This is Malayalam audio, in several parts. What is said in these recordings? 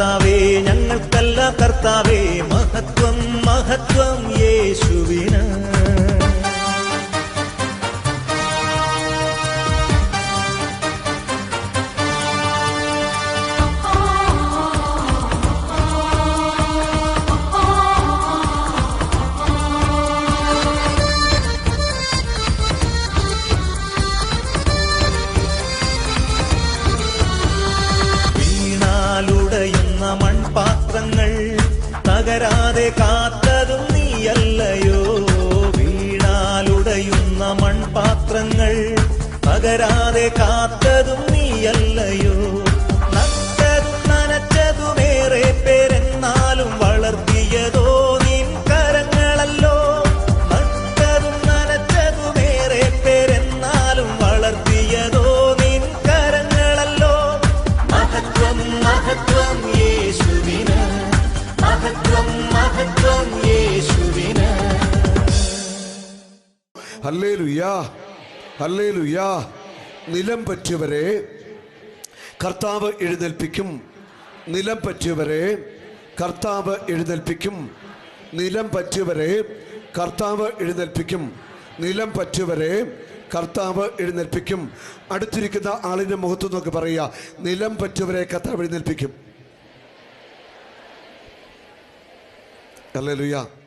കർത്താവേ ഞങ്ങൾക്കല്ല കർത്താവേ മഹത്വം മഹത്വം യേശുവിന് തകരാതെ കാത്തതും നീയല്ലയോ? നട്ടതും നനച്ചതുമേറെ പേരെന്നാലും വളർത്തിയതോ നീ കരങ്ങളല്ലോ? നട്ടതും നനച്ചതുമേറെ പേരെന്നാലും വളർത്തിയതോ നീ കരങ്ങളല്ലോ? മഹത്വം മഹത്വം യേശുവിന്. മഹത്വം മഹത്വം യേശുവിന്. ഹല്ലേലുയാ. ഹല്ലേലുയാ. നിലം പറ്റിയവരെ കർത്താവ് എഴുന്നേൽപ്പിക്കും. നിലം പറ്റിയവരെ കർത്താവ് എഴുന്നേൽപ്പിക്കും. നിലം പറ്റിയവരെ കർത്താവ് എഴുന്നേൽപ്പിക്കും. നിലം പറ്റിയവരെ കർത്താവ് എഴുന്നേൽപ്പിക്കും. അടുത്തിരിക്കുന്ന ആളിന്റെ മുഖത്ത് നോക്കി പറയുക നിലം പറ്റിയവരെ കർത്താവ് എഴുന്നേൽപ്പിക്കും. അല്ലേ ഹല്ലേലൂയ.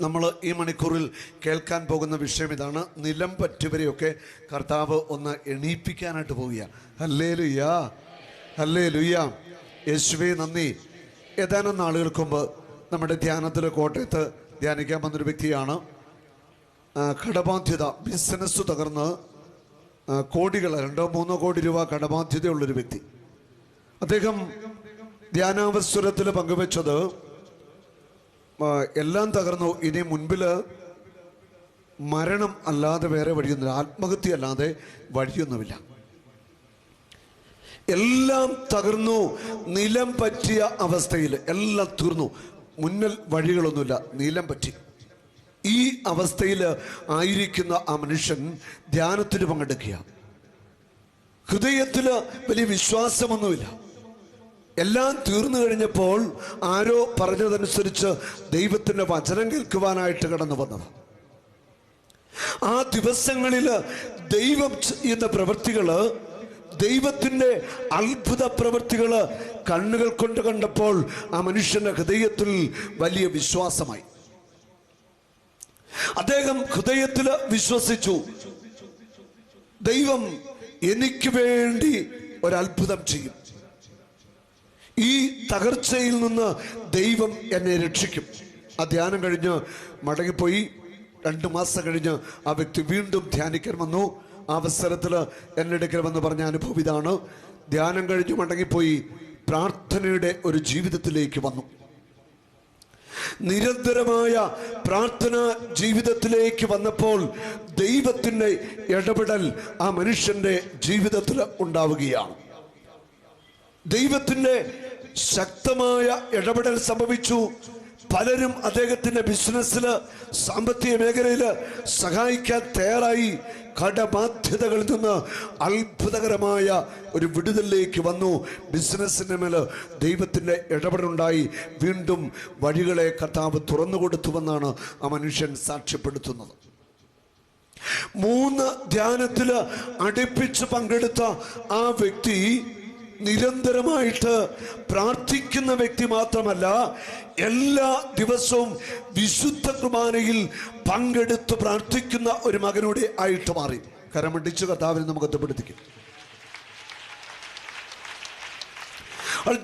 നമ്മൾ ഈ മണിക്കൂറിൽ കേൾക്കാൻ പോകുന്ന വിഷയം ഇതാണ്. നിലം പറ്റുവരെയൊക്കെ കർത്താവ് ഒന്ന് എണീപ്പിക്കാനായിട്ട് പോവുകയാണ് അല്ലേ ലുയ്യാ അല്ലേ ലുയ്യാ യേശുവേ നന്ദി. ഏതാനും നാളുകൾക്ക് മുമ്പ് നമ്മുടെ ധ്യാനത്തിൽ കോട്ടയത്ത് ധ്യാനിക്കാൻ വന്നൊരു വ്യക്തിയാണ്. കടബാധ്യത ബിസിനസ് തകർന്ന് കോടികൾ രണ്ടോ മൂന്നോ കോടി രൂപ കടബാധ്യതയുള്ളൊരു വ്യക്തി. അദ്ദേഹം ധ്യാനാവസരത്തിൽ പങ്കുവെച്ചത് എല്ലാം തകർന്നു. ഇനി മുൻപിൽ മരണം അല്ലാതെ വേറെ വഴിയൊന്നുമില്ല. ആത്മഹത്യ അല്ലാതെ വഴിയൊന്നുമില്ല. എല്ലാം തകർന്നു. നിലം പറ്റിയ അവസ്ഥയിൽ എല്ലാം തീർന്നു. മുന്നൽ വഴികളൊന്നുമില്ല. നിലം പറ്റി. ഈ അവസ്ഥയിൽ ആയിരിക്കുന്ന ആ മനുഷ്യൻ ധ്യാനത്തിന് പങ്കെടുക്കുക. ഹൃദയത്തിൽ വലിയ വിശ്വാസമൊന്നുമില്ല. എല്ലാം തീർന്നു കഴിഞ്ഞപ്പോൾ ആരോ പറഞ്ഞതനുസരിച്ച് ദൈവത്തിന്റെ വചനം കേൾക്കുവാനായിട്ട് കടന്നു വന്നത്. ആ ദിവസങ്ങളിൽ ദൈവം ചെയ്യുന്ന പ്രവൃത്തികൾ ദൈവത്തിന്റെ അത്ഭുത പ്രവൃത്തികൾ കണ്ണുകൾ കൊണ്ട് കണ്ടപ്പോൾ ആ മനുഷ്യന്റെ ഹൃദയത്തിൽ വലിയ വിശ്വാസമായി. അദ്ദേഹം ഹൃദയത്തിൽ വിശ്വസിച്ചു ദൈവം എനിക്ക് വേണ്ടി ഒരത്ഭുതം ചെയ്യും. ഈ തകർച്ചയിൽ നിന്ന് ദൈവം എന്നെ രക്ഷിക്കും. ആ ധ്യാനം കഴിഞ്ഞ് മടങ്ങിപ്പോയി. രണ്ടു മാസം കഴിഞ്ഞ് ആ വ്യക്തി വീണ്ടും ധ്യാനിക്കാൻ വന്നു. ആ അവസരത്തിൽ എന്നെ എടുക്കണമെന്ന് പറഞ്ഞ അനുഭവം ഇതാണ്. ധ്യാനം കഴിഞ്ഞ് മടങ്ങിപ്പോയി. പ്രാർത്ഥനയുടെ ഒരു ജീവിതത്തിലേക്ക് വന്നു. നിരന്തരമായ പ്രാർത്ഥന ജീവിതത്തിലേക്ക് വന്നപ്പോൾ ദൈവത്തിന്റെ ഇടപെടൽ ആ മനുഷ്യന്റെ ജീവിതത്തിൽ ഉണ്ടാവുകയാണ്. ദൈവത്തിന്റെ ശക്തമായ ഇടപെടൽ സംഭവിച്ചു. പലരും അദ്ദേഹത്തിന്റെ ബിസിനസ്സിൽ സാമ്പത്തിക മേഖലയിൽ സഹായിക്കാൻ തയ്യാറായി. കടബാധ്യതകളിൽ നിന്ന് അത്ഭുതകരമായ ഒരു വിടുതലിലേക്ക് വന്നു. ബിസിനസ്സിന്റെ മേൽ ദൈവത്തിന്റെ ഇടപെടലുണ്ടായി. വീണ്ടും വഴികളെ കർത്താവ് തുറന്നു കൊടുത്തുവെന്നാണ് ആ മനുഷ്യൻ സാക്ഷ്യപ്പെടുത്തുന്നത്. മൂന്ന് ധ്യാനത്തിൽ അടുപ്പിച്ച് പങ്കെടുത്ത ആ വ്യക്തി നിരന്തരമായിട്ട് പ്രാർത്ഥിക്കുന്ന വ്യക്തി മാത്രമല്ല എല്ലാ ദിവസവും വിശുദ്ധ കുർബാനയിൽ പങ്കെടുത്ത് പ്രാർത്ഥിക്കുന്ന ഒരു മകനൂടെ ആയിട്ട് മാറി. കരമണ്ടിച്ച് കർത്താവിനെ നമുക്ക് എത്തപ്പെടുത്തിക്കും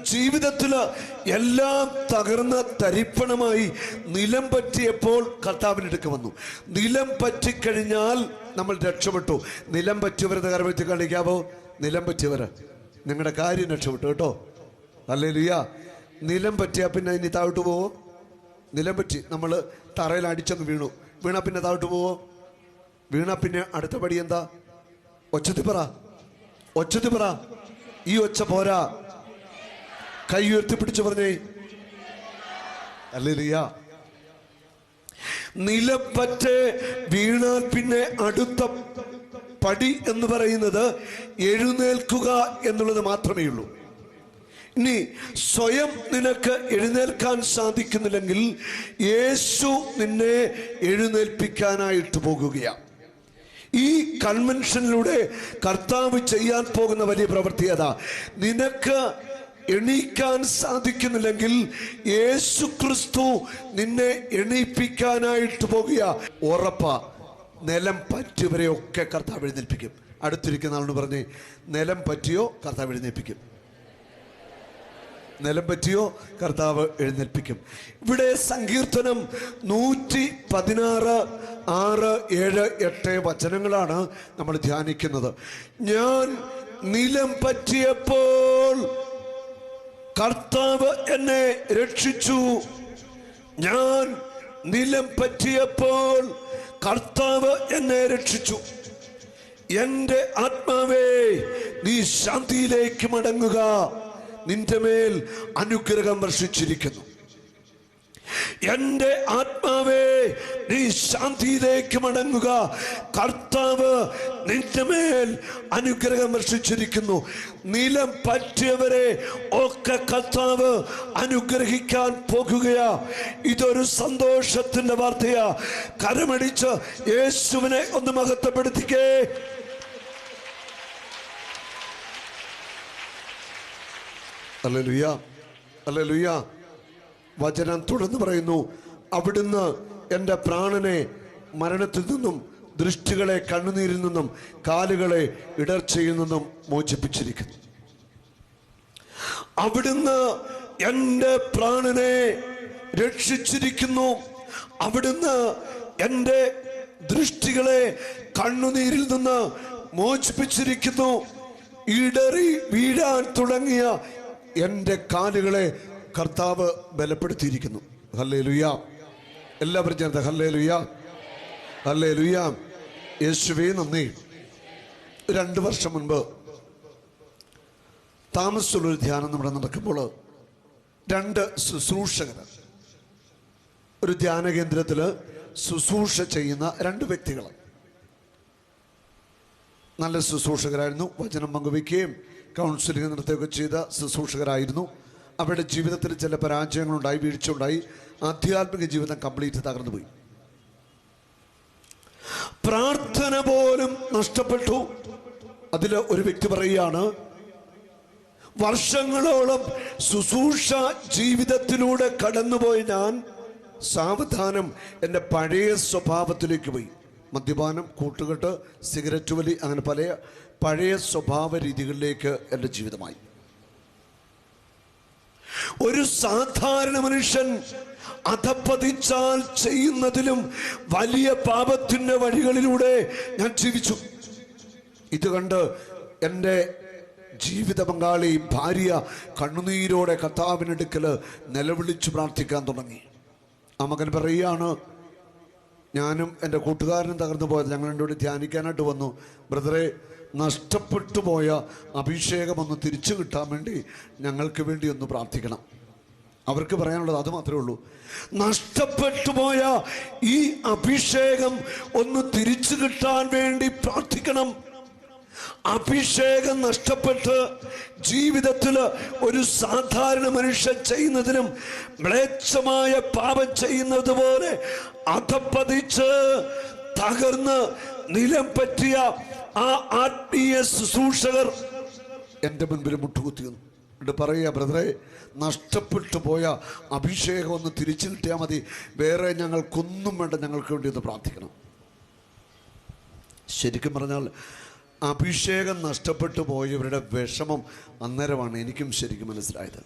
ജീവിതത്തിൽ എല്ലാം തകർന്ന തരിപ്പണമായി നിലം പറ്റിയപ്പോൾ കർത്താവിനടുക്ക് വന്നു. നിലം പറ്റിക്കഴിഞ്ഞാൽ നമ്മൾ രക്ഷപ്പെട്ടു. നിലം പറ്റിയവരെ വെച്ച് കാണിക്കാവോ? നിലം പറ്റിയവര്. നിങ്ങളുടെ കാര്യം രക്ഷപ്പെട്ടു കേട്ടോ. ലുയ്യ നിലം പറ്റിയാൽ പിന്നെ ഇനി താഴോട്ട് പോവോ? നിലം പറ്റി. നമ്മൾ തറയിൽ അടിച്ചങ്ങ് വീണു. വീണാ പിന്നെ താഴോട്ട് പോവോ? വീണാ പിന്നെ അടുത്ത പടി എന്താ? ഒച്ചത്തി പറ. ഈ ഒച്ച പോരാ. കൈ ഉയർത്തി പിടിച്ചു പറഞ്ഞേ. അല്ലേ ലിയ നിലപ്പറ്റ് വീണാൽ പിന്നെ അടുത്ത പടി എന്ന് പറയുന്നത് എഴുന്നേൽക്കുക എന്നുള്ളത് മാത്രമേ ഉള്ളൂ. ഇനി സ്വയം നിനക്ക് എഴുന്നേൽക്കാൻ സാധിക്കുന്നില്ലെങ്കിൽ യേശു നിന്നെ എഴുന്നേൽപ്പിക്കാനായിട്ട് പോകുകയാണ്. ഈ കൺവെൻഷനിലൂടെ കർത്താവ് ചെയ്യാൻ പോകുന്ന വലിയ പ്രവൃത്തി അതാ. നിനക്ക് എണീക്കാൻ സാധിക്കുന്നില്ലെങ്കിൽ യേശു ക്രിസ്തു നിന്നെ എണീപ്പിക്കാനായിട്ട് പോകുക ഉറപ്പ. നിലം പറ്റിയവരെയൊക്കെ കർത്താവ് എഴുന്നേൽപ്പിക്കും. അടുത്തിരിക്കുന്ന ആളോട് പറഞ്ഞ് നിലം പറ്റിയോ കർത്താവ് എഴുന്നേൽപ്പിക്കും. നിലം പറ്റിയോ കർത്താവ് എഴുന്നേൽപ്പിക്കും. ഇവിടെ സങ്കീർത്തനം നൂറ്റി പതിനാറ് ആറ് ഏഴ് എട്ട് വചനങ്ങളാണ് നമ്മൾ ധ്യാനിക്കുന്നത്. ഞാൻ നിലം പറ്റിയപ്പോൾ കർത്താവ് എന്നെ രക്ഷിച്ചു. ഞാൻ നിലം പറ്റിയപ്പോൾ കർത്താവ് എന്നെ രക്ഷിച്ചു. എന്റെ ആത്മാവേ നീ ശാന്തിയിലേക്ക് മടങ്ങുക. നിന്റെ മേൽ അനുഗ്രഹം വർഷിച്ചിരിക്കുന്നു. എന്റെ ആത്മാവേ നീ ശാന്തിയിലേക്ക് മടങ്ങുക. കർത്താവ് നിന്റെ മേൽ അനുഗ്രഹം വർഷിച്ചിരിക്കുന്നു. നിലം പറ്റിയവരെ ഒക്കെ കർത്താവ് അനുഗ്രഹിക്കാൻ പോകുകയാ. ഇതൊരു സന്തോഷത്തിന്റെ വാർത്തയാ. കരമടിച്ച് യേശുവിനെ ഒന്ന് മഹത്വപ്പെടുത്തിക്കേ. അല്ലെ ലുയാ അല്ലെ അല്ലേലുയ്യ വചനം തുടർന്ന് പറയുന്നു അവിടുന്ന് എന്റെ പ്രാണനെ മരണത്തിൽ നിന്നും ദൃഷ്ടികളെ കണ്ണുനീരിൽ നിന്നും കാലുകളെ ഇടർച്ചയിൽ നിന്നും മോചിപ്പിച്ചിരിക്കുന്നു. അവിടുന്ന് എന്റെ പ്രാണനെ രക്ഷിച്ചിരിക്കുന്നു. അവിടുന്ന് എന്റെ ദൃഷ്ടികളെ കണ്ണുനീരിൽ നിന്ന് മോചിപ്പിച്ചിരിക്കുന്നു. ഇടറി വീഴാൻ തുടങ്ങിയ എന്റെ കാലുകളെ കർത്താവ് ബലപ്പെടുത്തിയിരിക്കുന്നു. ഹല്ലേ ലുയാം എല്ലാവരും ചേർത്ത് ഹല്ലേ ലുയാം ഹല്ലേ ലുയാം യേശുവേ നന്ദി. രണ്ട് വർഷം മുൻപ് താമസിച്ചുള്ളൊരു ധ്യാനം നമ്മുടെ നടക്കുമ്പോൾ രണ്ട് ശുശ്രൂഷകർ ഒരു ധ്യാന കേന്ദ്രത്തിൽ ശുശ്രൂഷ ചെയ്യുന്ന രണ്ട് വ്യക്തികൾ. നല്ല ശുശ്രൂഷകരായിരുന്നു. വചനം പങ്കുവയ്ക്കുകയും കൗൺസിലിംഗ് നടത്തുകയൊക്കെ ചെയ്ത ശുശ്രൂഷകരായിരുന്നു. അവരുടെ ജീവിതത്തിൽ ചില പരാജയങ്ങളുണ്ടായി വീഴ്ച ഉണ്ടായി ആധ്യാത്മിക ജീവിതം കംപ്ലീറ്റ് തകർന്നു പോയി പ്രാർത്ഥന പോലും നഷ്ടപ്പെട്ടു. അതിൽ ഒരു വ്യക്തി പറയുകയാണ് വർഷങ്ങളോളം ശുശ്രൂഷ ജീവിതത്തിലൂടെ കടന്നുപോയി ഞാൻ സാവധാനം എന്റെ പഴയ സ്വഭാവത്തിലേക്ക് പോയി. മദ്യപാനം കൂട്ടുകെട്ട് സിഗരറ്റ് വലി അങ്ങനെ പല പഴയ സ്വഭാവ രീതികളിലേക്ക് എന്റെ ജീവിതമായി. ഒരു സാധാരണ മനുഷ്യൻ അധപ്പതിച്ചാൽ ചെയ്യുന്നതിലും വലിയ പാപത്തിന്റെ വഴികളിലൂടെ ഞാൻ ജീവിച്ചു. ഇത് കണ്ട് എന്റെ ജീവിത പങ്കാളി ഭാര്യ കണ്ണുനീരോടെ കർത്താവിനടുക്കൽ നിലവിളിച്ച് പ്രാർത്ഥിക്കാൻ തുടങ്ങി. ആ മകൻ പറയുകയാണ് ഞാനും എന്റെ കൂട്ടുകാരനും തകർന്നു പോയത്. ഞങ്ങൾ രണ്ടുകൂടി ധ്യാനിക്കാനായിട്ട് വന്നു. ബ്രദറെ നഷ്ടപ്പെട്ടു പോയ അഭിഷേകം ഒന്ന് തിരിച്ചു കിട്ടാൻ വേണ്ടി ഞങ്ങൾക്ക് വേണ്ടി ഒന്ന് പ്രാർത്ഥിക്കണം. അവർക്ക് പറയാനുള്ളത് അത് മാത്രമേ ഉള്ളൂ. നഷ്ടപ്പെട്ടു പോയ ഈ അഭിഷേകം ഒന്ന് തിരിച്ചു കിട്ടാൻ വേണ്ടി പ്രാർത്ഥിക്കണം. അഭിഷേകം നഷ്ടപ്പെട്ട് ജീവിതത്തിൽ ഒരു സാധാരണ മനുഷ്യൻ ചെയ്യുന്നതിനും മ്ലേച്ഛമായ പാപം ചെയ്യുന്നത് പോലെ അധപ്പതിച്ച് തകർന്ന് നിലം പറ്റിയ ആ ആത്മീയ ശുശ്രൂഷകർ എന്റെ മുൻപിൽ മുട്ടുകുത്തി എന്നിട്ട് പറയുക ബ്രദറെ നഷ്ടപ്പെട്ടു പോയ അഭിഷേകം ഒന്ന് തിരിച്ചു കിട്ടിയാൽ മതി. വേറെ ഞങ്ങൾക്കൊന്നും വേണ്ട ഞങ്ങൾക്ക് വേണ്ടി ഒന്ന് പ്രാർത്ഥിക്കണം. ശരിക്കും പറഞ്ഞാൽ അഭിഷേകം നഷ്ടപ്പെട്ടു പോയവരുടെ വിഷമം അന്നേരമാണ് എനിക്കും ശരിക്കും മനസ്സിലായത്.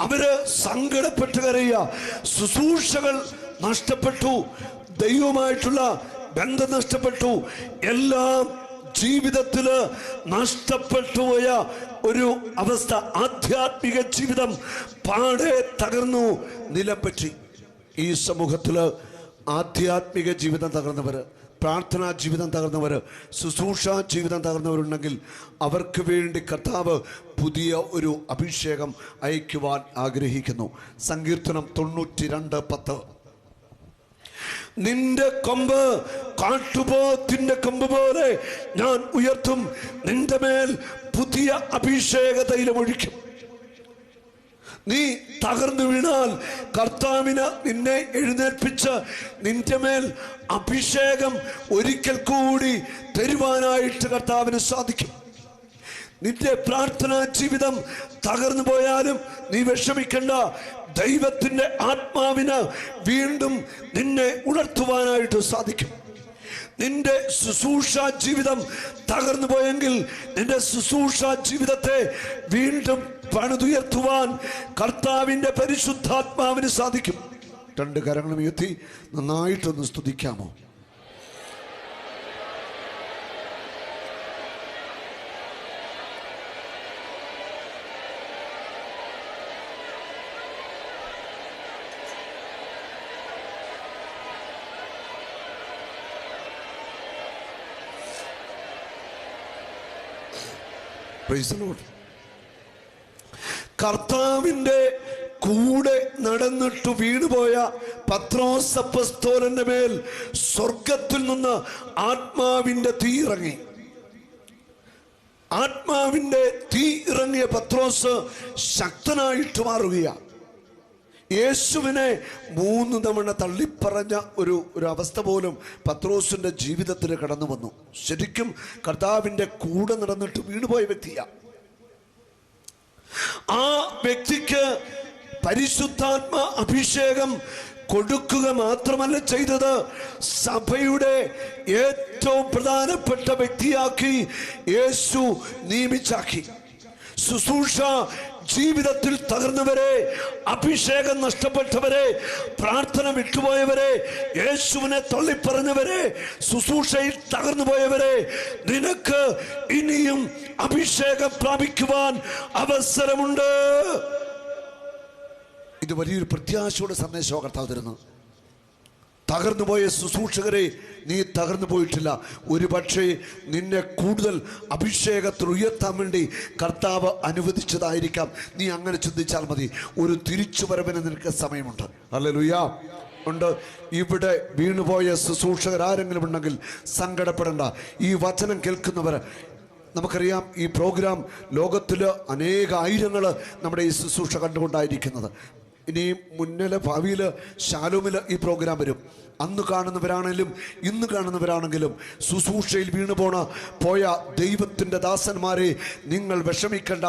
അവർ സങ്കടപ്പെട്ട് കരയുക. ശുശ്രൂഷകൾ നഷ്ടപ്പെട്ടു. ദൈവമായിട്ടുള്ള ബന്ധം നഷ്ടപ്പെട്ടു. എല്ലാം ജീവിതത്തിൽ നഷ്ടപ്പെട്ടു പോയ ഒരു അവസ്ഥ ആധ്യാത്മിക ജീവിതം പാടെ തകർന്നു. നിലപ്പറ്റി ഈ സമൂഹത്തിൽ ആധ്യാത്മിക ജീവിതം തകർന്നവര് പ്രാർത്ഥനാ ജീവിതം തകർന്നവർ ശുശ്രൂഷ ജീവിതം തകർന്നവരുണ്ടെങ്കിൽ അവർക്ക് വേണ്ടി കർത്താവ് പുതിയ ഒരു അഭിഷേകം അയക്കുവാൻ ആഗ്രഹിക്കുന്നു. സങ്കീർത്തനം തൊണ്ണൂറ്റി രണ്ട് പത്ത്. നിന്റെ കൊമ്പ് കാട്ടുപോത്തിന്റെ കൊമ്പ് പോലെ ഞാൻ ഉയർത്തും. നിന്റെ മേൽ പുതിയ അഭിഷേക തൈലം ഒഴിക്കും. നീ തകർന്നു വീണാൽ കർത്താവിന് നിന്നെ എഴുന്നേൽപ്പിച്ച് നിന്റെ മേൽ അഭിഷേകം ഒരിക്കൽ കൂടി തരുവാനായിട്ട് കർത്താവിന് സാധിക്കും. നിന്റെ പ്രാർത്ഥനാ ജീവിതം തകർന്നു പോയാലും നീ വിഷമിക്കണ്ട. ദൈവത്തിന്റെ ആത്മാവിന് വീണ്ടും നിന്നെ ഉണർത്തുവാനായിട്ട് സാധിക്കും. നിന്റെ ശുശ്രൂഷ ജീവിതം തകർന്നു പോയെങ്കിൽ നിന്റെ ശുശ്രൂഷ ജീവിതത്തെ വീണ്ടും പണിതുയർത്തുവാൻ കർത്താവിന്റെ പരിശുദ്ധാത്മാവിന് സാധിക്കും. രണ്ട് കരങ്ങളും ഉയർത്തി നന്നായിട്ടൊന്ന് സ്തുതിക്കാമോ? കർത്താവിന്റെ കൂടെ നടന്നിട്ട് വീണുപോയ പത്രോസപ്പസ്തോലന്റെ മേൽ സ്വർഗത്തിൽ നിന്ന് ആത്മാവിന്റെ തീ ഇറങ്ങി. ആത്മാവിന്റെ തീ ഇറങ്ങിയ പത്രോസ് ശക്തനായിട്ട് മാറുകയാണ്. യേശുവിനെ മൂന്ന് തവണ തള്ളിപ്പറഞ്ഞ ഒരു ഒരു അവസ്ഥ പോലും പത്രോസിന്റെ ജീവിതത്തിൽ കടന്നു വന്നു. ശരിക്കും കർത്താവിന്റെ കൂടെ നടന്നിട്ട് വീണുപോയ വ്യക്തിയാണ് ആ വ്യക്തിക്ക് പരിശുദ്ധാത്മ അഭിഷേകം കൊടുക്കുക മാത്രമല്ല ചെയ്തത്. സഭയുടെ ഏറ്റവും പ്രധാനപ്പെട്ട വ്യക്തിയാക്കി യേശു നിയമിച്ചാക്കി. ശുശ്രൂഷ ജീവിതത്തിൽ തകർന്നവരെ അഭിഷേകം നഷ്ടപ്പെട്ടവരെ പ്രാർത്ഥന വിട്ടുപോയവരെ യേശുവിനെ തള്ളിപ്പറഞ്ഞവരെ ശുശ്രൂഷയിൽ തകർന്നുപോയവരെ നിനക്ക് ഇനിയും അഭിഷേകം പ്രാപിക്കുവാൻ അവസരമുണ്ട്. ഇത് വലിയൊരു പ്രത്യാശയുടെ സന്ദേശമാണ് കർത്താവ് തരുന്നത് തകർന്നുപോയ ശുശ്രൂഷകരെ നീ തകർന്നു പോയിട്ടില്ല ഒരു പക്ഷേ നിന്നെ കൂടുതൽ അഭിഷേകത്തിൽ ഉയർത്താൻ വേണ്ടി കർത്താവ് അനുവദിച്ചതായിരിക്കാം. നീ അങ്ങനെ ചിന്തിച്ചാൽ മതി. ഒരു തിരിച്ചുവരവിന് നിനക്ക് സമയമുണ്ട്. അല്ലെ ലുയാ ഉണ്ട്. ഇവിടെ വീണുപോയ ശുശ്രൂഷകർ ആരെങ്കിലും ഉണ്ടെങ്കിൽ സങ്കടപ്പെടേണ്ട. ഈ വചനം കേൾക്കുന്നവർ നമുക്കറിയാം ഈ പ്രോഗ്രാം ലോകത്തിൽ അനേക ആയിരങ്ങൾ നമ്മുടെ ഈ ശുശ്രൂഷ കണ്ടുകൊണ്ടായിരിക്കുന്നത്. ഇനി മുന്നിലെ ഭാവിയിൽ ശാലോമിൽ ഈ പ്രോഗ്രാം വരും. അന്ന് കാണുന്നവരാണെങ്കിലും ഇന്ന് കാണുന്നവരാണെങ്കിലും ശുശ്രൂഷയിൽ വീണു പോണ പോയ ദൈവത്തിന്റെ ദാസന്മാരെ നിങ്ങൾ വിഷമിക്കേണ്ട.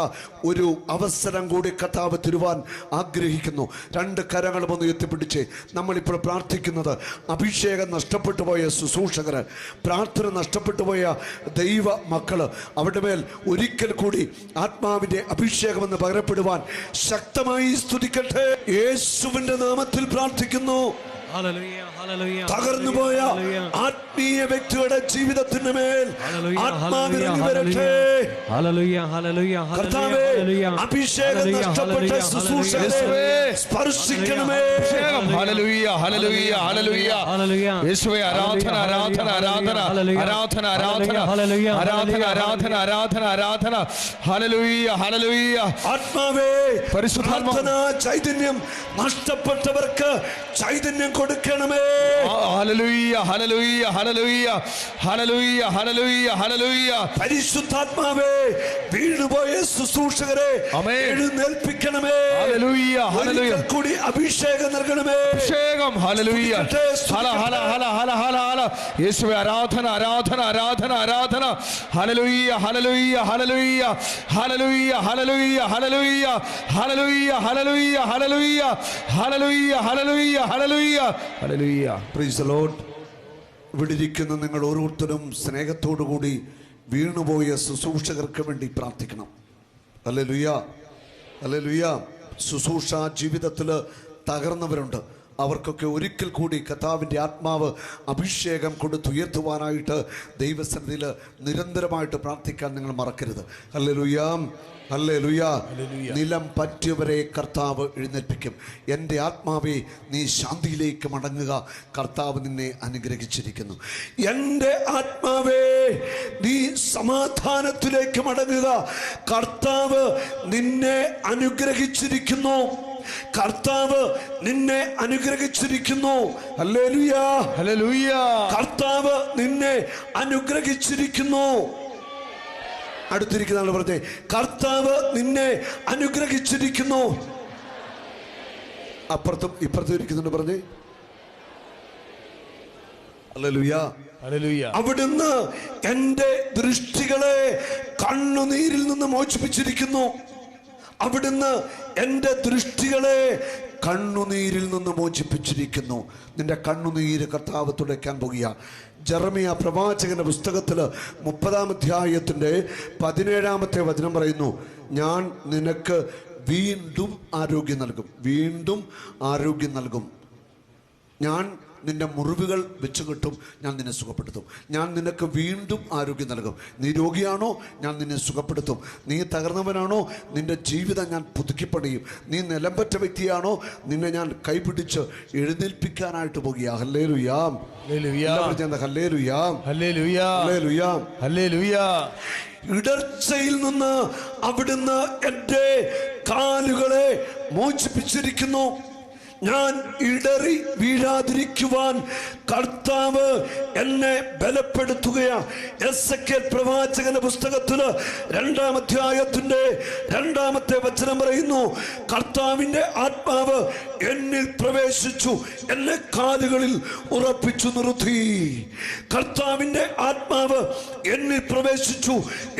ഒരു അവസരം കൂടി കഥാവ് തിരുവാൻ ആഗ്രഹിക്കുന്നു. രണ്ട് കരങ്ങൾ ഒന്ന് എത്തിപ്പിടിച്ച് നമ്മളിപ്പോൾ പ്രാർത്ഥിക്കുന്നത് അഭിഷേകം നഷ്ടപ്പെട്ടു പോയ ശുശ്രൂഷകർ പ്രാർത്ഥന നഷ്ടപ്പെട്ടു പോയ ദൈവ മക്കൾ അവരുടെ മേൽ ഒരിക്കൽ കൂടി ആത്മാവിന്റെ അഭിഷേകമെന്ന് പകരപ്പെടുവാൻ ശക്തമായി സ്തുതിക്കട്ടെ. യേശുവിന്റെ നാമത്തിൽ പ്രാർത്ഥിക്കുന്നു. ഹല്ലേലൂയ ഹല്ലേലൂയ തകർന്നുപോയ ഹല്ലേലൂയ ആത്മീയ വ്യക്തിയുടെ ജീവിതത്തിന് മേൽ ആത്മാവിറങ്ങി വരട്ടെ. അഭിഷേകം നഷ്ടപ്പെട്ട സ്പർശിക്കണമേ. Hallelujah hallelujah hallelujah. ഹല്ലേലൂയ. യേശുവേ ആരാധന ആരാധന ആരാധന. ആരാധന ആരാധന. ആരാധന ആരാധന ആരാധന ആരാധന. Hallelujah hallelujah. ആത്മാവേ പരിശുദ്ധാത്മാ- ചൈതന്യം നഷ്ടപ്പെട്ടവർക്ക് ചൈതന്യം കൊടുക്കണമേ. പരിശുദ്ധാത്മാവേ വീണുപോയ ശുശ്രൂഷകരെ. എഴുന്നേൽപ്പിക്കണമേ. കൂടി അഭിഷേകം നൽകണമേ. അഭിഷേകം ഹല്ലേലൂയ. ഹല ഹല ഹല ഹല ഹല യേശുവേ ആരാധന ആരാധന ആരാധന ആരാധന. Hallelujah hallelujah hallelujah hallelujah hallelujah hallelujah hallelujah hallelujah hallelujah hallelujah hallelujah hallelujah. ഇരിക്കുന്ന നിങ്ങൾ ഓരോരുത്തരും സ്നേഹത്തോടു കൂടി വീണുപോയ ശുശ്രൂഷകർക്ക് വേണ്ടി പ്രാർത്ഥിക്കണം. അല്ലെ ലുയ അല്ലെ ലുയ ശുശ്രൂഷ ജീവിതത്തിൽ തകർന്നവരുണ്ട്. അവർക്കൊക്കെ ഒരിക്കൽ കൂടി കഥാവിന്റെ ആത്മാവ് അഭിഷേകം കൊടുത്തുയർത്തുവാനായിട്ട് ദൈവസന്നിധിയിൽ നിരന്തരമായിട്ട് പ്രാർത്ഥിക്കാൻ നിങ്ങൾ മറക്കരുത്. അല്ലെ ലുയാം നിലം പറ്റിയവരെ കർത്താവ് എഴുന്നേൽപ്പിക്കും. എന്റെ ആത്മാവെ നീ ശാന്തിയിലേക്ക് മടങ്ങുക. കർത്താവ് നിന്നെ അനുഗ്രഹിച്ചിരിക്കുന്നു. എന്റെ ആത്മാവേ നീ സമാധാനത്തിലേക്ക് മടങ്ങുക. കർത്താവ് നിന്നെ അനുഗ്രഹിച്ചിരിക്കുന്നു. കർത്താവ് നിന്നെ അനുഗ്രഹിച്ചിരിക്കുന്നു. കർത്താവ് നിന്നെ അനുഗ്രഹിച്ചിരിക്കുന്നു. അടുത്തിരിക്കുന്ന ആൾ പറഞ്ഞേ കർത്താവ് നിന്നെ അനുഗ്രഹിച്ചിരിക്കുന്നു. അപ്പുറത്തും ഇപ്പുറത്തും ഇരിക്കുന്നുണ്ട് പറഞ്ഞേ. അവിടുന്ന് എന്റെ ദൃഷ്ടികളെ കണ്ണുനീരിൽ നിന്ന് മോചിപ്പിച്ചിരിക്കുന്നു. അവിടുന്ന് എന്റെ ദൃഷ്ടികളെ കണ്ണുനീരിൽ നിന്ന് മോചിപ്പിച്ചിരിക്കുന്നു. നിന്റെ കണ്ണുനീര് കർത്താവ് തുടയ്ക്കാൻ പോകുക. ജർമിയ പ്രവാചകന്റെ പുസ്തകത്തിൽ മുപ്പതാം അധ്യായത്തിന്റെ പതിനേഴാമത്തെ വചനം പറയുന്നു ഞാൻ നിനക്ക് വീണ്ടും ആരോഗ്യം നൽകും. വീണ്ടും ആരോഗ്യം നൽകും. ഞാൻ നിന്റെ മുറിവുകൾ വെച്ച് കിട്ടും ഞാൻ നിന്നെ സുഖപ്പെടുത്തും. ഞാൻ നിനക്ക് വീണ്ടും ആരോഗ്യം നൽകും. നീ രോഗിയാണോ? ഞാൻ നിന്നെ സുഖപ്പെടുത്തും. നീ തകർന്നവനാണോ? നിന്റെ ജീവിതം ഞാൻ പുതുക്കിപ്പണിയും. നീ നിലംപറ്റ വ്യക്തിയാണോ? നിന്നെ ഞാൻ കൈപിടിച്ച് എഴുന്നേൽപ്പിക്കാനായിട്ട് പോകുക ഹല്ലേ ലുയാം ഹല്ലേലൂയ. ഹല്ലേ ലുയാം ഹല്ലേലൂയ. ഹല്ലേലൂയ. ഇടർച്ചയിൽ നിന്ന് അവിടുന്ന് എന്റെ കാലുകളെ മോചിപ്പിച്ചിരിക്കുന്നു. ഞാൻ ഇടറി വീഴാതിരിക്കുവാൻ കർത്താവ് എന്നെ ബലപ്പെടുത്തുകയാണ് എസ് എ പ്രവാചകന്റെ പുസ്തകത്തിൽ രണ്ടാം അധ്യായത്തിന്റെ രണ്ടാമത്തെ വചനം പറയുന്നു കർത്താവിന്റെ ആത്മാവ് എന്നിൽ പ്രവേശിച്ചു എന്നെ കാലുകളിൽ ഉറപ്പിച്ചു നിർത്തി. കർത്താവിന്റെ ആത്മാവ് എന്നിൽ പ്രവേശിച്ചു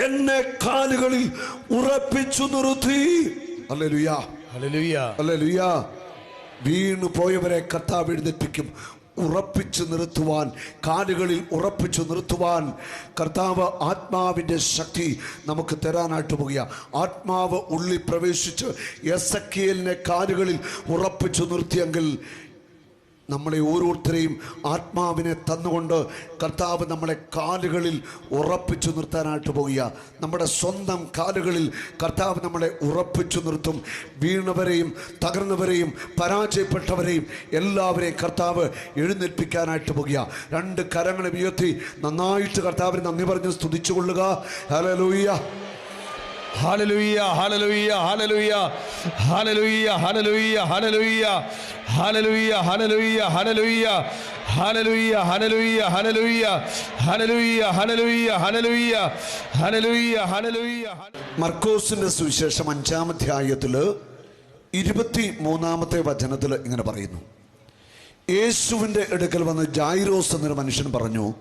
എന്നെ കാലുകളിൽ ഉറപ്പിച്ചു നിർത്തി. അല്ലെ ലുയാ ഹല്ലേലൂയ. അല്ലേ ലുയാ വീണു പോയവരെ കർത്താവ് എഴുന്നേൽപ്പിക്കും. ഉറപ്പിച്ചു നിർത്തുവാൻ കാലുകളിൽ ഉറപ്പിച്ചു നിർത്തുവാൻ കർത്താവ് ആത്മാവിന്റെ ശക്തി നമുക്ക് തരാനായിട്ട് പോകുക. ആത്മാവ് ഉള്ളിൽ പ്രവേശിച്ച് എസ് കാലുകളിൽ ഉറപ്പിച്ചു നിർത്തിയെങ്കിൽ നമ്മളെ ഓരോരുത്തരെയും ആത്മാവിനെ തന്നുകൊണ്ട് കർത്താവ് നമ്മളെ കാലുകളിൽ ഉറപ്പിച്ചു നിർത്താനായിട്ട് പോകുക നമ്മുടെ സ്വന്തം കാലുകളിൽ കർത്താവ് നമ്മളെ ഉറപ്പിച്ചു നിർത്തും. വീണവരെയും തകർന്നവരെയും പരാജയപ്പെട്ടവരെയും എല്ലാവരെയും കർത്താവ് എഴുന്നേൽപ്പിക്കാനായിട്ട് പോകുക രണ്ട് കരങ്ങളെ ഉയർത്തി നന്നായിട്ട് കർത്താവിന് നന്ദി പറഞ്ഞ് സ്തുതിച്ചുകൊള്ളുക. ഹലലൂയ്യ ഹാലലുയ്യ ഹാലലുയ്യ ഹാലലുയ്യ ഹാലലുയ്യ ഹാലലുയ്യ ഹാലലുയ്യ ഹാലലുയ്യ ഹാലലുയ്യ ഹാലലുയ്യ ഹാലലുയ്യ ഹാലലുയ്യ ഹാലലുയ്യ ഹാലലുയ്യ ഹാലലുയ്യ ഹാലലുയ്യ ഹല്ലേലൂയ മർക്കോസിന്റെ സുവിശേഷം അഞ്ചാമധ്യായത്തിൽ ഇരുപത്തി മൂന്നാമത്തെ വചനത്തിൽ ഇങ്ങനെ പറയുന്നു. യേശുവിന്റെ അടുക്കൽ വന്ന് ജായിറോസ് എന്നൊരു മനുഷ്യൻ പറഞ്ഞു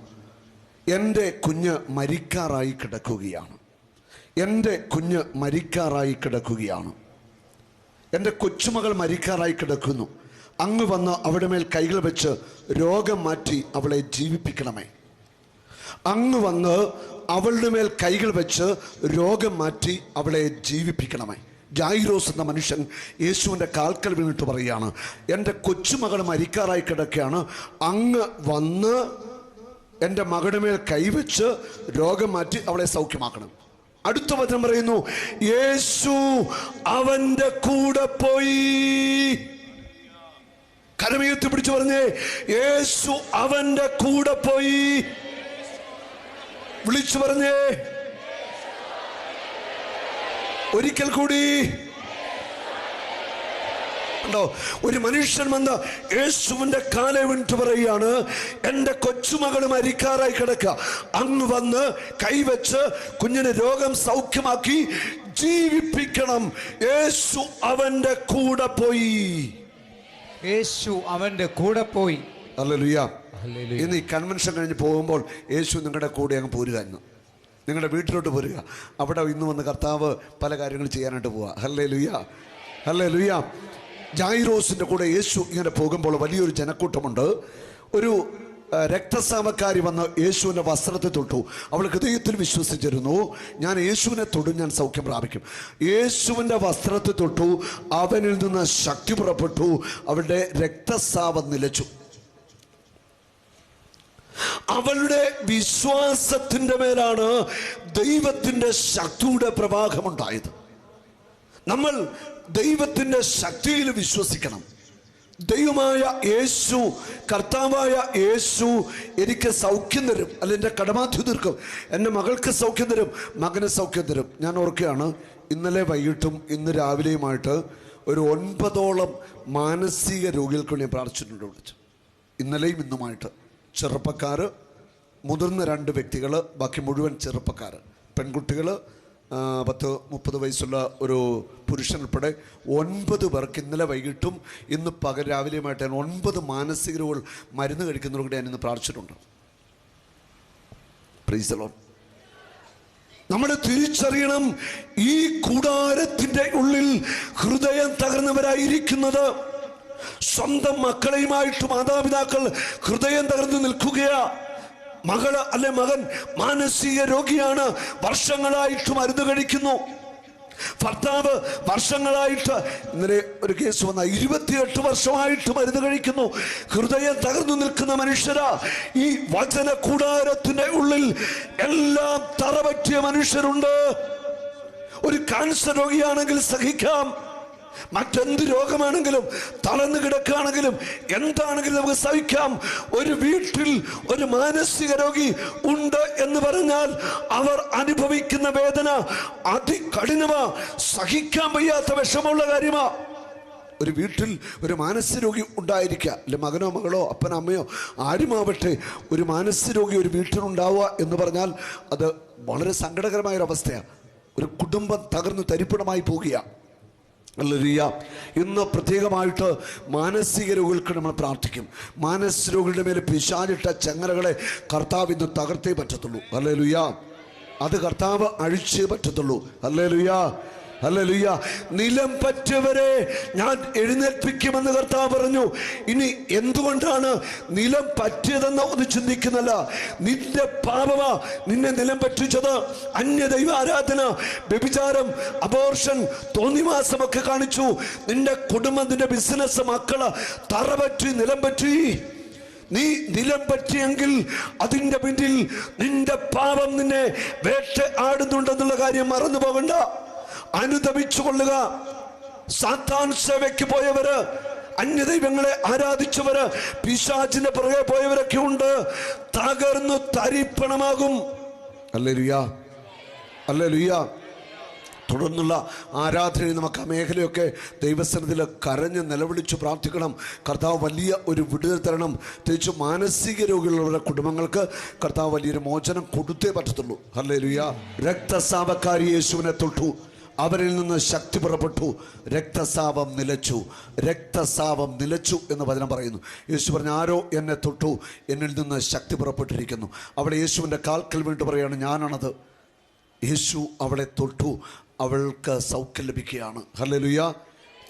എന്റെ കുഞ്ഞ് മരിക്കാറായി കിടക്കുകയാണ്. എന്റെ കുഞ്ഞ് മരിക്കാറായി കിടക്കുകയാണ്. എന്റെ കൊച്ചുമകൾ മരിക്കാറായി കിടക്കുന്നു. അങ്ങ് വന്ന് അവിടെ മേൽ കൈകൾ വെച്ച് രോഗം മാറ്റി അവളെ ജീവിപ്പിക്കണമേ. അങ്ങ് വന്ന് അവളുടെ മേൽ കൈകൾ വെച്ച് രോഗം മാറ്റി അവളെ ജീവിപ്പിക്കണമേ. ജായിറോസ് എന്ന മനുഷ്യൻ യേശുവിന്റെ കാൽക്കൽ വീണിട്ട് പറയുകയാണ് എന്റെ കൊച്ചുമകൾ മരിക്കാറായി കിടക്കുകയാണ്. അങ്ങ് വന്ന് എന്റെ മകളുടെ മേൽ കൈവച്ച് രോഗം മാറ്റി അവളെ സൗഖ്യമാക്കണം. അടുത്ത വചനം പറയുന്നു യേശു അവന്റെ കൂടെ പോയി. കരമയത്തി പിടിച്ചു പറഞ്ഞേ യേശു അവന്റെ കൂടെ പോയി. വിളിച്ചു പറഞ്ഞേ ഒരിക്കൽ കൂടി ഉണ്ടോ? ഒരു മനുഷ്യൻ വന്ന് യേശുവിന്റെ കാലെ വിട്ട് പറയുകയാണ് എന്റെ കൊച്ചുമകൾ മരിക്കാറായി കിടക്കുക. അങ്ങ് വന്ന് കൈവച്ച് കുഞ്ഞിന് രോഗം സൗഖ്യമാക്കി ജീവിപ്പിക്കണം. യേശു അവന്റെ കൂടെ പോയി. യേശു അവന്റെ കൂടെ പോയി. അല്ലല്ലുയ്യ ഇന്ന് ഈ കൺവെൻഷൻ കഴിഞ്ഞ് പോകുമ്പോൾ യേശു നിങ്ങളുടെ കൂടെ അങ്ങ് പോരുക ഇന്ന്. നിങ്ങളുടെ വീട്ടിലോട്ട് പോരുക. അവിടെ ഇന്ന് വന്ന് കർത്താവ് പല കാര്യങ്ങൾ ചെയ്യാനായിട്ട് പോവുക ഹല്ലേ ലുയ്യ ഹല്ലേ ലുയ്യ ജായിറോസിന്റെ കൂടെ യേശു ഇങ്ങനെ പോകുമ്പോൾ വലിയൊരു ജനക്കൂട്ടമുണ്ട്. ഒരു രക്തസാമക്കാരി വന്ന് യേശുവിന്റെ വസ്ത്രത്തെ തൊട്ടു. അവൾ ഹൃദയത്തിൽ വിശ്വസിച്ചിരുന്നു ഞാൻ യേശുവിനെ തൊടും ഞാൻ സൗഖ്യം പ്രാപിക്കും. യേശുവിന്റെ വസ്ത്രത്തെ തൊട്ടു അവനിൽ നിന്ന് ശക്തി പുറപ്പെട്ടു അവളുടെ രക്തസാപം നിലച്ചു. അവളുടെ വിശ്വാസത്തിന്റെ മേലാണ് ദൈവത്തിന്റെ ശക്തിയുടെ പ്രവാഹമുണ്ടായത്. നമ്മൾ ദൈവത്തിന്റെ ശക്തിയിൽ വിശ്വസിക്കണം. ദൈവമായ യേശു കർത്താവായ യേശു എനിക്ക് സൗഖ്യം തരും. അല്ല എന്റെ കടമാധ്യം തീർക്കും. എന്റെ മകൾക്ക് സൗഖ്യം തരും മകന് സൗഖ്യം തരും. ഞാൻ ഓർക്കുകയാണ് ഇന്നലെ വൈകിട്ടും ഇന്ന് രാവിലെയുമായിട്ട് ഒരു ഒൻപതോളം മാനസിക രോഗികൾക്ക് ഞാൻ പ്രാർത്ഥിച്ചിട്ടുണ്ട് വിളിച്ചു ഇന്നലെയും ഇന്നുമായിട്ട്. ചെറുപ്പക്കാർ മുതിർന്ന രണ്ട് വ്യക്തികൾ ബാക്കി മുഴുവൻ ചെറുപ്പക്കാർ പെൺകുട്ടികൾ പത്ത് മുപ്പത് വയസ്സുള്ള ഒരു പുരുഷൻ ഉൾപ്പെടെ ഒൻപത് പേർക്ക് ഇന്നലെ വൈകിട്ടും ഇന്ന് പകൽ രാവിലെയുമായിട്ട് ഞാൻ ഒൻപത് മാനസിക രോഗികൾ മരുന്ന് കഴിക്കുന്നവർക്ക് ഞാൻ ഇന്ന് പ്രാർത്ഥിച്ചിട്ടുണ്ട്. Lord. നമ്മൾ തിരിച്ചറിയണം ഈ കൂടാരത്തിന്റെ ഉള്ളിൽ ഹൃദയം തകർന്നവരായിരിക്കുന്നത്. സ്വന്തം മക്കളെയുമായിട്ട് മാതാപിതാക്കൾ ഹൃദയം തകർന്ന് നിൽക്കുകയാ. മകൾ അല്ലെ മകൻ മാനസിക രോഗിയാണ്. വർഷങ്ങളായിട്ട് മരുന്ന് കഴിക്കുന്നു. ഭർത്താവ് വർഷങ്ങളായിട്ട് ഇന്നലെ ഒരു കേസ് വന്ന. ഇരുപത്തിയെട്ട് വർഷമായിട്ട് മരുന്ന് കഴിക്കുന്നു. ഹൃദയം തകർന്നു നിൽക്കുന്ന മനുഷ്യരാ. ഈ വചന കൂടാരത്തിന്റെ ഉള്ളിൽ എല്ലാം തറപറ്റിയ മനുഷ്യരുണ്ട്. ഒരു കാൻസർ രോഗിയാണെങ്കിൽ സഹിക്കാം. മറ്റെന്ത് രോഗമാണെങ്കിലും തളർന്നു കിടക്കുകയാണെങ്കിലും എന്താണെങ്കിലും നമുക്ക് സഹിക്കാം. ഒരു വീട്ടിൽ ഒരു മാനസിക രോഗി ഉണ്ട് എന്ന് പറഞ്ഞാൽ അവർ അനുഭവിക്കുന്ന വേദന അതികഠിനമാ. സഹിക്കാൻ വയ്യാത്ത വിഷമമുള്ള കാര്യമാ. ഒരു വീട്ടിൽ ഒരു മാനസരോഗി ഉണ്ടായിരിക്കുക. അല്ലെ മകനോ മകളോ അപ്പനോ അമ്മയോ ആരുമാവട്ടെ ഒരു മാനസരോഗി ഒരു വീട്ടിലുണ്ടാവുക എന്ന് പറഞ്ഞാൽ അത് വളരെ സങ്കടകരമായ ഒരു ഒരു കുടുംബം തകർന്നു തരിപ്പണമായി പോവുകയാണ് ഇന്ന് പ്രത്യേകമായിട്ട് മാനസിക രോഗികൾക്ക് നമ്മൾ പ്രാർത്ഥിക്കും. മാനസിക രോഗികളുടെ മേലെ പിശാലിട്ട ചങ്ങലകളെ കർത്താവ് ഇന്ന് തകർത്തേ പറ്റത്തുള്ളൂ. അല്ലേ ലുയ്യ അത് കർത്താവ് അഴിച്ചേ പറ്റത്തുള്ളൂ. അല്ലേ ലുയ്യ അല്ലേ ലുയ്യ നിലം പറ്റവരെ ഞാൻ എഴുന്നേൽപ്പിക്കുമെന്ന് കർത്താവ് പറഞ്ഞു. ഇനി എന്തുകൊണ്ടാണ് നിലം പറ്റിയതെന്ന് ഒന്ന് ചിന്തിക്കുന്നല്ല. നിന്റെ പാപവ നിന്നെ നിലം പറ്റിച്ചത്. അന്യ ദൈവ ആരാധന വ്യഭിചാരം അബോർഷൻ തോന്നിമാസമൊക്കെ കാണിച്ചു. നിന്റെ കുടുംബം നിന്റെ ബിസിനസ് മക്കൾ തറ പറ്റി നിലം പറ്റി. നീ നിലം പറ്റിയെങ്കിൽ അതിന്റെ പിന്നിൽ നിന്റെ പാപം നിന്നെ വേട്ട ആടുന്നുണ്ടെന്നുള്ള കാര്യം മറന്നു പോകണ്ട അനുദപിച്ചു കൊള്ളുക സാത്താൻ സേവയ്ക്ക് പോയവര് അന്യദൈവങ്ങളെ ആരാധിച്ചവര് പിശാചിന്റെ പുറകെ പോയവരൊക്കെ ഉണ്ട്. തകർന്നു തരിപ്പണമാകും. അല്ലേ ലുയാ അല്ലേ ലുയാ തുടർന്നുള്ള ആരാധനയിൽ നമുക്ക് ആ മേഖലയൊക്കെ ദൈവസ്ഥനത്തിൽ കരഞ്ഞ് നിലവിളിച്ച് പ്രാർത്ഥിക്കണം. കർത്താവ് വലിയ ഒരു വിടുതൽ തരണം. തിരിച്ചു മാനസിക രോഗികളുടെ കുടുംബങ്ങൾക്ക് കർത്താവ് വലിയൊരു മോചനം കൊടുത്തേ പറ്റത്തുള്ളൂ. അല്ലേ ലുയാ രക്തസാപക്കാരി യേശുവിനെ തൊട്ടു. അവരിൽ നിന്ന് ശക്തി പുറപ്പെട്ടു. രക്തസാപം നിലച്ചു. രക്തസാപം നിലച്ചു എന്ന് വചനം പറയുന്നു. യേശു പറഞ്ഞു ആരോ എന്നെ തൊട്ടു എന്നിൽ നിന്ന് ശക്തി പുറപ്പെട്ടിരിക്കുന്നു. അവിടെ യേശുവിന്റെ കാൽക്കൽ വീണ്ടും പറയുകയാണ് ഞാനാണത്. യേശു അവളെ തൊട്ടു. അവൾക്ക് സൗഖ്യം ലഭിക്കുകയാണ്. ഹലലുയ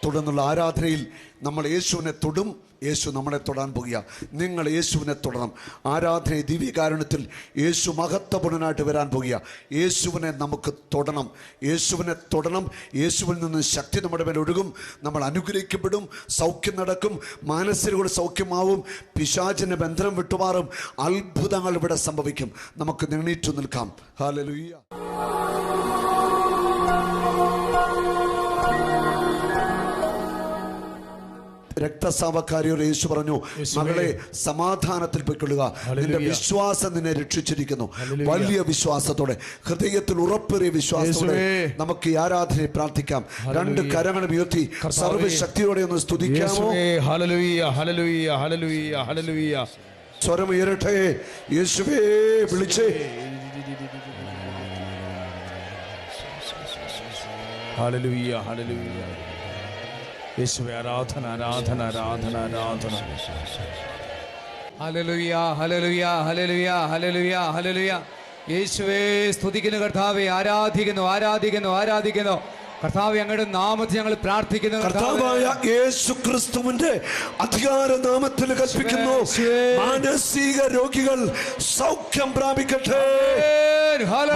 തുടർന്നുള്ള ആരാധനയിൽ നമ്മൾ യേശുവിനെ തൊടും യേശു നമ്മളെ തൊടാൻ പോകുക. നിങ്ങൾ യേശുവിനെ തൊടണം. ആരാധന ദിവ്യകാരണത്തിൽ യേശു മഹത്വപൂർണനായിട്ട് വരാൻ പോകുക. യേശുവിനെ നമുക്ക് തൊടണം. യേശുവിനെ തൊടണം. യേശുവിൽ നിന്ന് ശക്തി നമ്മുടെ മേൽ ഒഴുകും. നമ്മൾ അനുഗ്രഹിക്കപ്പെടും. സൗഖ്യം നടക്കും. മാനസികരുടെ സൗഖ്യമാവും. പിശാചിന്റെ ബന്ധനം വിട്ടുമാറും. അത്ഭുതങ്ങൾ ഇവിടെ സംഭവിക്കും. നമുക്ക് നീണീറ്റു നിൽക്കാം. ഹാലലുയ്യ രക്തസാവക്കാരിയോട് യേശു പറഞ്ഞു മകളെ സമാധാനത്തിൽ പൊയ്ക്കൊള്ളുക. നിന്റെ വിശ്വാസം നിന്നെ രക്ഷിച്ചിരിക്കുന്നു. വലിയ വിശ്വാസത്തോടെ ഹൃദയത്തിൽ ഉറപ്പേറിയ വിശ്വാസത്തോടെ നമുക്ക് ഈ ആരാധനയെ പ്രാർത്ഥിക്കാം. രണ്ട് കരങ്ങളും ഉയർത്തി സർവശക്തിയോടെ ഒന്ന് സ്തുതിക്കാമോ? സ്വരം ഉയരട്ടെ. യേശുവേ വിളിച്ചേ. Hallelujah, hallelujah. യേശുവേ ആരാധന ആരാധന ആരാധന ആരാധന. ഹലലുയ ഹലലുയ ഹലലുയ ഹലലുയ ഹലലുയ യേശുവേ സ്തുതിക്കുന്നു കർത്താവേ ആരാധിക്കുന്നു ആരാധിക്കുന്നു ആരാധിക്കുന്നു. കർത്താവ് ഞങ്ങളുടെ നാമത്തിൽ ഞങ്ങൾ പ്രാർത്ഥിക്കുന്നു. കർത്താവായ യേശു ക്രിസ്തുവിന്റെ അധികാര നാമത്തിൽ കൽപ്പിക്കുന്നു മാനസിക രോഗികൾ സൗഖ്യം പ്രാപിക്കട്ടെ.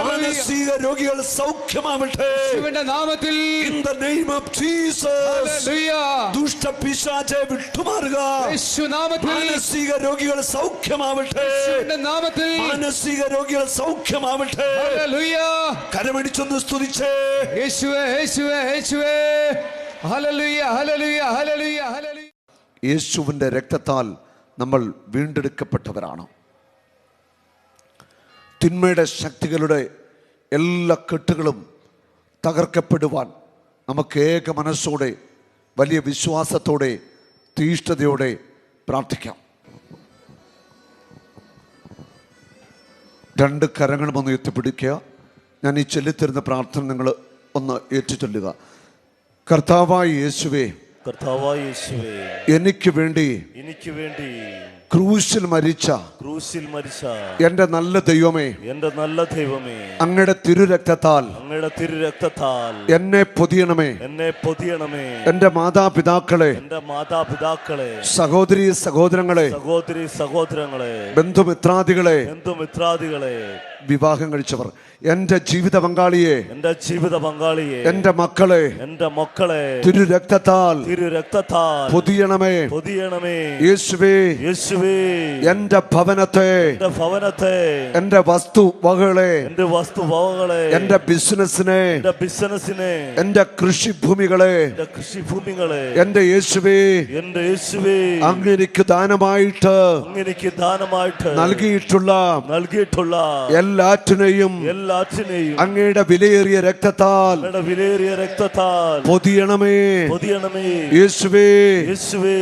മാനസിക രോഗികൾ സൗഖ്യമാവട്ടെ. നാമത്തിൽ. In the name of Jesus hallelujah. ദുഷ്ടപിശാചെ വിട്ടുമാറുക. മാനസിക രോഗികൾ സൗഖ്യമാവട്ടെ. നാമത്തിൽ. മാനസിക രോഗികൾ സൗഖ്യമാവട്ടെ. ഹല്ലേലൂയ. കരമടിച്ചൊന്ന് സ്തുതിച്ചേ. യേശുവേ. യേശുവിന്റെ രക്തത്താൽ നമ്മൾ വീണ്ടെടുക്കപ്പെട്ടവരാണ്. തിന്മയുടെ ശക്തികളുടെ എല്ലാ കെട്ടുകളും തകർക്കപ്പെടുവാൻ നമുക്ക് ഏക മനസ്സോടെ വലിയ വിശ്വാസത്തോടെ തീഷ്ണതയോടെ പ്രാർത്ഥിക്കാം. രണ്ട് കരങ്ങളും ഒന്ന് എത്തിപ്പിടിക്കുക. ഞാൻ ഈ ചൊല്ലിത്തരുന്ന പ്രാർത്ഥന നിങ്ങൾ ഒന്ന് ഏറ്റുചൊല്ലുക. കർത്താവായ യേശുവേ കർത്താവായ യേശുവേ എനിക്ക് വേണ്ടി എനിക്ക് വേണ്ടി ക്രൂശിൽ മരിച്ച ക്രൂശിൽ മരിച്ച എന്റെ നല്ല ദൈവമേ എന്റെ നല്ല ദൈവമേ അങ്ങയുടെ തിരുരക്തത്താൽ അങ്ങയുടെ തിരുരക്തത്താൽ എന്നെ പൊതിയണമേ എന്നെ പൊതിയണമേ എന്റെ മാതാപിതാക്കളെ എന്റെ മാതാപിതാക്കളെ സഹോദരി സഹോദരങ്ങളെ സഹോദരി സഹോദരങ്ങളെ ബന്ധുമിത്രാദികളെ ബന്ധുമിത്രാദികളെ വിവാഹം കഴിച്ചവർ. എന്റെ ജീവിത പങ്കാളിയെ എന്റെ ജീവിത പങ്കാളിയെ എന്റെ മക്കളെ എന്റെ മക്കളെ തിരു രക്തത്താൽ തിരു രക്തത്താൽ പൊതിയണമേ. പൊതിയണമേ. യേശുവേ യേശുവേ. എന്റെ ഭവനത്തെ എന്റെ ഭവനത്തെ എന്റെ വസ്തു വസ്തുവകകളെ എന്റെ വസ്തു വസ്തുവകകളെ എന്റെ ബിസിനസ്സിനെ എന്റെ ബിസിനസിനെ എന്റെ കൃഷിഭൂമികളെ എന്റെ കൃഷിഭൂമികളെ എന്റെ യേശുവേ എന്റെ യേശുവേ. അങ്ങേക്ക് ദാനമായിട്ട് അങ്ങേക്ക് ദാനമായിട്ട് നൽകിയിട്ടുള്ള നൽകിയിട്ടുള്ള എല്ലാറ്റിനെയും എല്ലാറ്റിനെയും അങ്ങയുടെ വിലയേറിയ രക്തത്താൽ വിലയേറിയ രക്തത്താൽ പൊതിയണമേ. പൊതിയണമേ. യേശുവേ. യേശുവേ.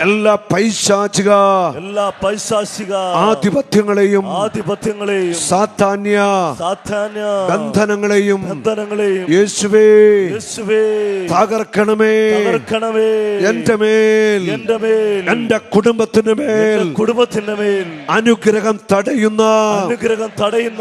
എല്ലാ പൈശാചിക എല്ലാ പൈശാചിക ആധിപത്യങ്ങളെയും ആധിപത്യങ്ങളെയും സാധാന്യ സാധാന്യ ബന്ധനങ്ങളെയും ബന്ധനങ്ങളെയും യേശുവേ. യേശുവേ. തകർക്കണമേ. തകർക്കണമേ. എന്റെ മേൽ. എന്റെ മേൽ. എന്റെ കുടുംബത്തിന് മേൽ. കുടുംബത്തിന്റെ മേൽ. അനുഗ്രഹം തടയുന്ന അനുഗ്രഹം തടയുന്ന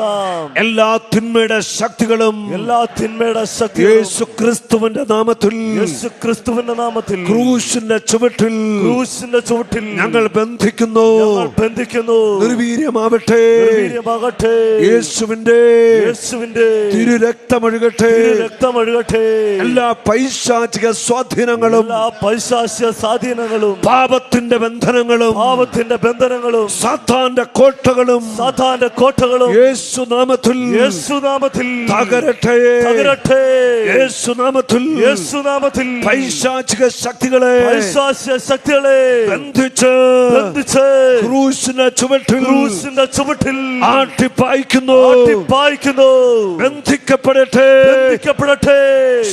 എല്ലാ തിന്മയുടെ ശക്തികളും എല്ലാ തിന്മയുടെ ശക്തി യേശു ക്രിസ്തുവിന്റെ നാമത്തിൽ യേശു ക്രിസ്തുവിന്റെ നാമത്തിൽ ക്രൂശിന്റെ ചുവട്ടിൽ ക്രൂശിന്റെ ചുവട്ടിൽ ഞങ്ങൾ ബന്ധിക്കുന്നു. ബന്ധിക്കുന്നു. നിർവീര്യമാവട്ടെ നിർവീര്യമാകട്ടെ. യേശുവിന്റെ യേശുവിന്റെ തിരു രക്തമൊഴുകട്ടെ എല്ലാ പൈശാചിക സ്വാധീനങ്ങളും എല്ലാ പൈശാചിക സ്വാധീനങ്ങളും പാപത്തിന്റെ ബന്ധനങ്ങളും പാപത്തിന്റെ ബന്ധനങ്ങളും സാത്താന്റെ കോട്ടകളും സാധാന്റെ കോട്ടകളും യേശു നാമത്തിൽ യേശുനാമത്തിൽ തകരട്ടെ. തകരട്ടെ. യേശുനാമത്തിൽ യേശുനാമത്തിൽ പൈശാചിക ശക്തികളെ പൈശാചിക ശക്തികളെ ബന്ധിച്ച് ബന്ധിച്ച് ക്രൂശിന്റെ ചുവട്ടിൽ ക്രൂശിന്റെ ചുവട്ടിൽ ആട്ടിപ്പായിക്കുന്നു. ആട്ടിപ്പായിക്കുന്നു. ബന്ധിക്കപ്പെടട്ടെ. ബന്ധിക്കപ്പെടട്ടെ.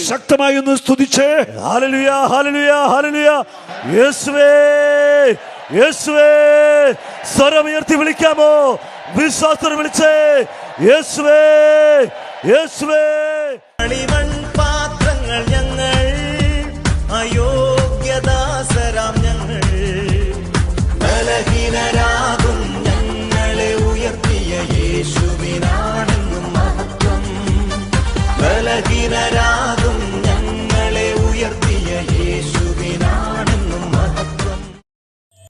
ശക്തമായി ഒന്ന് സ്തുതിച്ചേ. ഹാലലുയ ഹാലലുയ ഹാലലുയ. യേശുവേ യേശുവേ സ്വരമുയർത്തി വിളിക്കാമോ? വിശ്വാസത്തിൽ വിളിച്ചേ യേശുവേ യേശുവേ. കളിമൺ പാത്രങ്ങൾ ഞങ്ങൾ അയോഗ്യദാസരാം ഞങ്ങൾ. ബലഹീനരാകും ഞങ്ങളെ ഉയർത്തിയ യേശുവിനാണെന്നും മഹത്വം. ബലഹീന